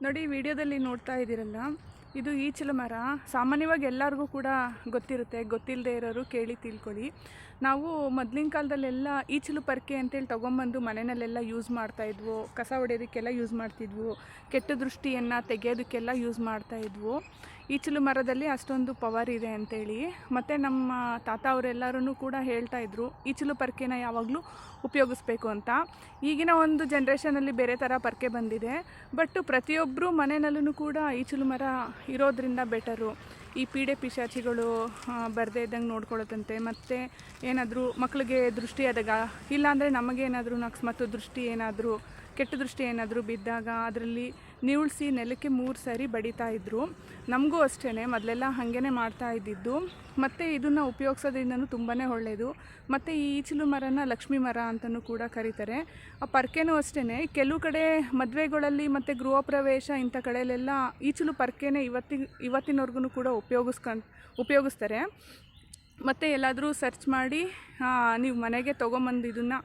ನೋಡಿ ವಿಡಿಯೋದಲ್ಲಿ ನೋಡ್ತಾ ಇದ್ದೀರಲ್ಲ ಇದು ಈಚಲು ಮರ ಸಾಮಾನ್ಯವಾಗಿ ಎಲ್ಲರಿಗೂ ಕೂಡ ಗೊತ್ತಿರುತ್ತೆ ಗೊತ್ತಿಲ್ಲದೆ ಇರೋರು ಕೇಳಿ ತಿಳ್ಕೊಳ್ಳಿ. ನಾವು ಮೊದಲಿನ ಕಾಲದಲ್ಲೆಲ್ಲ ಈಚಲು ಪರ್ಕೆ ಅಂತೇಳಿ ತೊಗೊಂಬಂದು ಮನೆಯಲ್ಲೆಲ್ಲ ಯೂಸ್ ಮಾಡ್ತಾಯಿದ್ವು ಕಸ ಹೊಡೆಯೋದಕ್ಕೆಲ್ಲ ಯೂಸ್ ಮಾಡ್ತಿದ್ವು. ಕೆಟ್ಟ ದೃಷ್ಟಿಯನ್ನು ತೆಗೆಯೋದಕ್ಕೆಲ್ಲ ಯೂಸ್ ಮಾಡ್ತಾಯಿದ್ವು ಈಚಲು ಮರದಲ್ಲಿ ಅಷ್ಟೊಂದು ಪವರ್ ಇದೆ ಅಂತೇಳಿ ಮತ್ತು ನಮ್ಮ ತಾತ ಅವರೆಲ್ಲರೂ ಕೂಡ ಹೇಳ್ತಾ ಇದ್ರು ಈಚಲು ಪರ್ಕೆನ ಯಾವಾಗಲೂ ಉಪಯೋಗಿಸ್ಬೇಕು ಅಂತ. ಈಗಿನ ಒಂದು ಜನ್ರೇಷನಲ್ಲಿ ಬೇರೆ ಥರ ಪರ್ಕೆ ಬಂದಿದೆ. ಬಟ್ ಪ್ರತಿಯೊಬ್ಬರು ಮನೆಯಲ್ಲೂ ಕೂಡ ಈಚಲು ಮರ ಇರೋದ್ರಿಂದ ಬೆಟರು. ಈ ಪೀಡೆ ಪಿಶಾಚಿಗಳು ಬರದೇ ಇದ್ದಂಗೆ ನೋಡ್ಕೊಳ್ಳುತ್ತಂತೆ ಮತ್ತು ಏನಾದರೂ ಮಕ್ಕಳಿಗೆ ದೃಷ್ಟಿಯಾದಾಗ, ಇಲ್ಲಾಂದರೆ ನಮಗೇನಾದರೂ ಅಕಸ್ಮಾತ್ ದೃಷ್ಟಿ ಏನಾದರೂ ಕೆಟ್ಟ ದೃಷ್ಟಿ ಏನಾದರೂ ಬಿದ್ದಾಗ ಅದರಲ್ಲಿ ನಿವುಳಿಸಿ ನೆಲಕ್ಕೆ ಮೂರು ಸಾರಿ ಬಡಿತಾ ಇದ್ದರು ನಮಗೂ ಅಷ್ಟೇ ಮೊದಲೆಲ್ಲ ಹಾಗೇ ಮಾಡ್ತಾ ಇದ್ದಿದ್ದು. ಮತ್ತು ಇದನ್ನು ಉಪಯೋಗಿಸೋದ್ರಿಂದನೂ ತುಂಬಾ ಒಳ್ಳೆಯದು ಮತ್ತು ಈ ಈಚಲು ಮರನ ಲಕ್ಷ್ಮೀ ಮರ ಅಂತಲೂ ಕೂಡ ಕರೀತಾರೆ. ಆ ಪರ್ಕೆನೂ ಅಷ್ಟೇ ಕೆಲವು ಕಡೆ ಮದುವೆಗಳಲ್ಲಿ ಮತ್ತು ಗೃಹ ಪ್ರವೇಶ ಇಂಥ ಕಡೆಯಲ್ಲೆಲ್ಲ ಈಚಲು ಪರ್ಕೆನೇ ಇವತ್ತಿ ಇವತ್ತಿನವರೆಗೂ ಕೂಡ ಉಪಯೋಗಿಸ್ಕೊಂಡು, ಉಪಯೋಗಿಸ್ತಾರೆ. ಮತ್ತು ಎಲ್ಲಾದರೂ ಸರ್ಚ್ ಮಾಡಿ ನೀವು ಮನೆಗೆ ತೊಗೊಂಬಂದು ಇದನ್ನು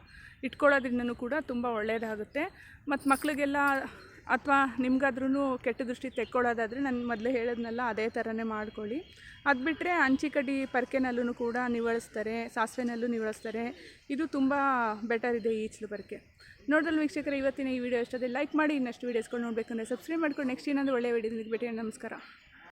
ಇಟ್ಕೊಳ್ಳೋದ್ರಿಂದನೂ ಕೂಡ ತುಂಬ ಒಳ್ಳೆಯದಾಗುತ್ತೆ ಮತ್ತು ಮಕ್ಕಳಿಗೆಲ್ಲ ಅಥವಾ ನಿಮಗಾದ್ರೂ ಕೆಟ್ಟ ದೃಷ್ಟಿ ತೆಕ್ಕೊಳ್ಳೋದಾದರೆ ನಾನು ಮೊದಲೇ ಹೇಳೋದನ್ನೆಲ್ಲ ಅದೇ ಥರನೇ ಮಾಡ್ಕೊಳ್ಳಿ. ಅದು ಬಿಟ್ಟರೆ ಅಂಚಿಕಡ್ಡಿ ಪರ್ಕೆನಲ್ಲೂ ಕೂಡ ನಿವಳಿಸ್ತಾರೆ ಸಾಸಿವೆನಲ್ಲೂ ನಿವಳಿಸ್ತಾರೆ ಇದು ತುಂಬ ಬೆಟರ್ ಇದೆ ಈಚಲು ಪರ್ಕೆ. ನೋಡಿದ್ರೆ ವೀಕ್ಷಕರ, ಇವತ್ತಿನ ಈ ವಿಡಿಯೋ ಇಷ್ಟದೇ ಲೈಕ್ ಮಾಡಿ, ಇನ್ನಷ್ಟು ವೀಡಿಯೋಸ್ಗಳು ನೋಡಬೇಕಂದ್ರೆ ಸಬ್ಸ್ಕ್ರೈಬ್ ಮಾಡ್ಕೊಂಡು ನೆಕ್ಸ್ಟ್ ಏನಾದರೂ ಒಳ್ಳೆಯ ವಿಡಿಯೋ ಭೇಟಿ ನಮಸ್ಕಾರ.